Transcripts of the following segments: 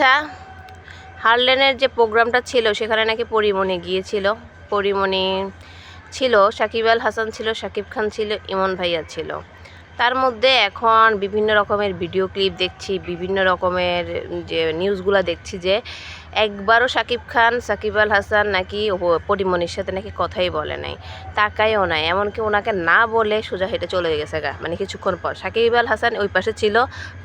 আচ্ছা হারলেনের যে প্রোগ্রামটা ছিল, সেখানে নাকি পরিমণি গিয়েছিল। পরিমণি ছিল, সাকিব আল হাসান ছিল, সাকিব খান ছিল, ইমন ভাইয়া ছিল। তার মধ্যে এখন বিভিন্ন রকমের ভিডিও ক্লিপ দেখছি, বিভিন্ন রকমের যে নিউজগুলো দেখছি যে একবারও সাকিব খান, সাকিব আল হাসান নাকি পরিমণির সাথে নাকি কথাই বলে নাই। তাকায়ও নাই, এমনকি ওনাকে না বলে সোজা হেঁটে চলে গেছে গা। মানে কিছুক্ষণ পর। সাকিব আল হাসান ওই পাশে ছিল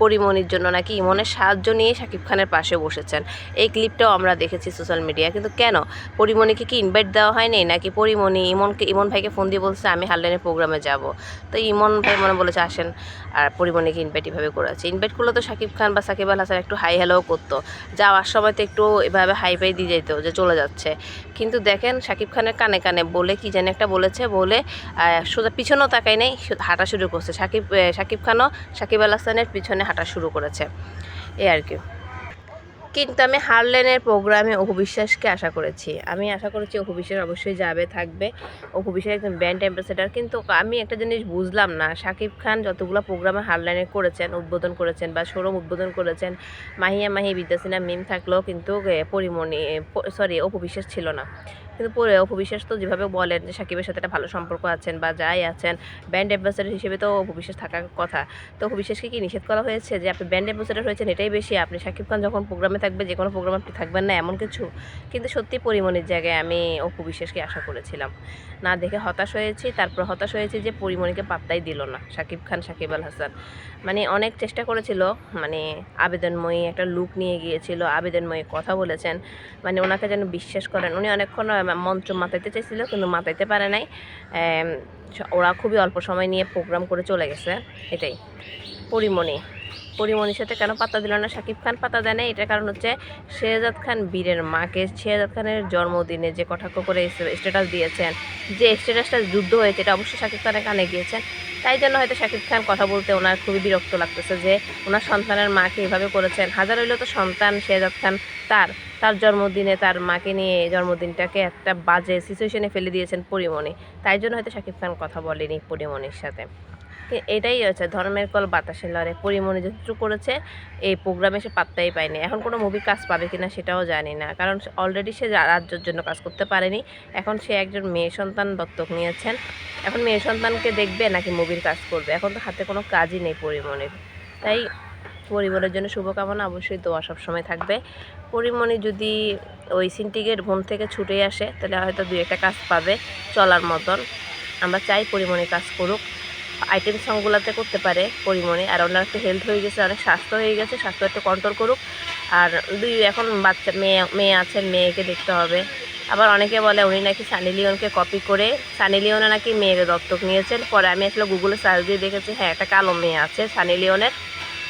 পরিমণির জন্য নাকি ইমনের সাহায্য নিয়ে সাকিব খানের পাশে বসেছেন। এই ক্লিপটাও আমরা দেখেছি সোশ্যাল মিডিয়া কিন্তু কেন? পরিমণিকে কি ইনভাইট দেওয়া হয়নি? নাকি পরিমণি ইমনকে, ইমন ভাইকে ফোন দিয়ে বলছে, আমি হারলেনের প্রোগ্রামে যাব। তো ইমন ভাই মনে বলেছে আসেন আর পরিমণিকে ইনভাইট এভাবে করেছে ইনভাইট করলে তো সাকিব খান বা সাকিব আল হাসান একটু হাই হ্যালোও করতো। যাওয়ার সময় তো একটু এভাবে হাই ফাই দিয়ে যেত যে চলে যাচ্ছে। কিন্তু দেখেন সাকিব খানের কানে কানে বলে কি জানি একটা বলেছে, বলে সোজা পিছনেও তাকাই নেই হাঁটা শুরু করছে। সাকিব সাকিব খানও সাকিব আল হাসানের পিছনে হাঁটা শুরু করেছে। এ আর কি। কিন্তু আমি হারলেনের প্রোগ্রামে অপু বিশ্বাসকে আশা করেছি। আমি আশা করেছি অপু বিশ্বাস অবশ্যই যাবে, থাকবে। অপু বিশ্বাস একজন ব্যান্ড অ্যাম্বাসেডার। কিন্তু আমি একটা জিনিস বুঝলাম না, শাকিব খান যতগুলো প্রোগ্রামে হারলেনে করেছেন, উদ্বোধন করেছেন বা শোরুম উদ্বোধন করেছেন, মাহিয়া মাহি বিদ্যাসিনা মিম থাকলেও কিন্তু পরিমণি সরি অপু বিশ্বাস ছিল না। কিন্তু পরে অপু বিশ্বাস তো যেভাবে বলেন যে সাকিবের সাথে একটা ভালো সম্পর্ক আছেন বা যাই আছেন ব্যান্ড অ্যাম্বাসেডার হিসেবে তো অপু বিশ্বাস থাকার কথা। তো অপু বিশ্বাসকে কি নিষেধ করা হয়েছে যে আপনি ব্যান্ড অ্যাম্বাসেডার হয়েছেন এটাই বেশি? আপনি সাকিব খান যখন প্রোগ্রামে থাকবে যে কোনো প্রোগ্রামে আপনি থাকবেন না, এমন কিছু? কিন্তু সত্যি পরিমণির জায়গায় আমি অপবিশ্বাসকে আশা করেছিলাম। না দেখে হতাশ হয়েছি, তারপর হতাশ হয়েছি যে পরিমণিকে পাত্তাই দিল না শাকিব খান, সাকিব আল হাসান। মানে অনেক চেষ্টা করেছিল মানে আবেদনময়ী একটা লুক নিয়ে গিয়েছিল, আবেদনময়ী কথা বলেছেন মানে ওনাকে যেন বিশ্বাস করেন। উনি অনেকক্ষণ মঞ্চ মাতাইতে চাইছিল, কিন্তু মাতাইতে পারে নাই। ওরা খুবই অল্প সময় নিয়ে প্রোগ্রাম করে চলে গেছে। এটাই। পরিমণি। পরিমণির সাথে কেন পাত্তা দিল না? শাকিব খান পাত্তা দেয় না এটার কারণ হচ্ছে শেহজাদ খান বীরের মাকে শেহজাদ খানের জন্মদিনে যে কটাক্ষ করে স্ট্যাটাস দিয়েছেন, যে স্ট্যাটাসটা যুদ্ধ হয়েছে, এটা অবশ্যই শাকিব খানের কানে গিয়েছেন তাই জন্য হয়তো শাকিব খান কথা বলতে ওনার খুবই বিরক্ত লাগতেছে যে ওনার সন্তানের মাকে এভাবে করেছেন। হাজার হইলেও তো সন্তান শেহজাদ খান তার তার জন্মদিনে তার মাকে নিয়ে জন্মদিনটাকে একটা বাজে সিচুয়েশনে ফেলে দিয়েছেন পরিমণি তাই জন্য হয়তো শাকিব খান কথা বলেনি পরিমণির সাথে। এটাই হচ্ছে ধর্মের কল বাতাসের লড়ে পরিমণি যতটুকু করেছে, এই প্রোগ্রামে সে পাত্তাই পায়নি। এখন কোনো মুভি কাজ পাবে কিনা সেটাও জানি না। কারণ অলরেডি সে রাজ্যের জন্য কাজ করতে পারেনি। এখন সে একজন মেয়ে সন্তান দত্তক নিয়েছেন। এখন মেয়ে সন্তানকে দেখবে নাকি মুভির কাজ করবে। এখন তো হাতে কোনো কাজই নেই পরিমণির তাই পরিমণের জন্য শুভকামনা, অবশ্যই দোয়া সবসময় থাকবে। পরিমণি যদি ওই সিন্ডিকেট ভুন থেকে ছুটে আসে, তাহলে হয়তো দু একটা কাজ পাবে চলার মতন। আমরা চাই পরিমণি কাজ করুক। আইটেম সংগুলোতে করতে পারে পরিমণি। আর ওনার একটু হেলথ হয়ে গেছে, অনেক স্বাস্থ্য হয়ে গেছে, স্বাস্থ্য একটু কন্ট্রোল করুক। আর দুই, এখন বাচ্চা, মেয়ে মেয়ে আছেন মেয়েকে দেখতে হবে। আবার অনেকে বলে উনি নাকি সানি লিওনকে কপি করে, সানি লিওনে নাকি মেয়েকে দত্তক নিয়েছেন। পরে আমি আসলে গুগলে সার্চ দিয়ে দেখেছি হ্যাঁ একটা কালো মেয়ে আছে, সানি লিওনের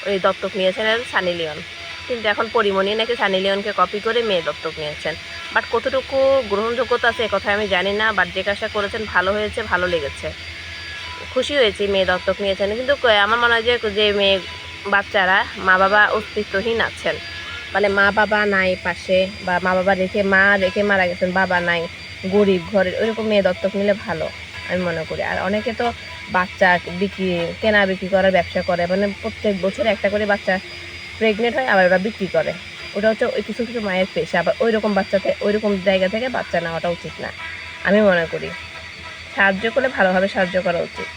ওই দত্তক নিয়েছেন সানি লিওন। কিন্তু এখন পরিমণি নাকি সানি লিওনকে কপি করে মেয়ে দত্তক নিয়েছেন। বাট কতটুকু গ্রহণযোগ্যতা আছে কথা আমি জানি না বাট জিজ্ঞাসা করেছেন, ভালো হয়েছে, ভালো লেগেছে। খুশি হয়েছি, মেয়ে দত্তক নিয়েছেন কিন্তু আমার মনে হয় যে যে মেয়ে বাচ্চারা মা বাবা অস্তিত্বহীন আছেন। মানে মা বাবা নাই পাশে বা মা বাবা রেখে মা রেখে মারা গেছেন, বাবা নাই, গরিব ঘরের ওইরকম মেয়ে দত্তক নিলে ভালো, আমি মনে করি। আর অনেকে তো বাচ্চা বিক্রি, কেনা বিক্রি করার ব্যবসা করে মানে প্রত্যেক বছর একটা করে বাচ্চা প্রেগনেন্ট হয়, আবার ওরা বিক্রি করে। ওটা হচ্ছে ওই কিছু কিছু মায়ের পেশা, আবার ওই রকম বাচ্চাতে ওই রকম জায়গা থেকে বাচ্চা নেওয়াটা উচিত না, আমি মনে করি। সাহায্য করলে ভালোভাবে সাহায্য করা উচিত।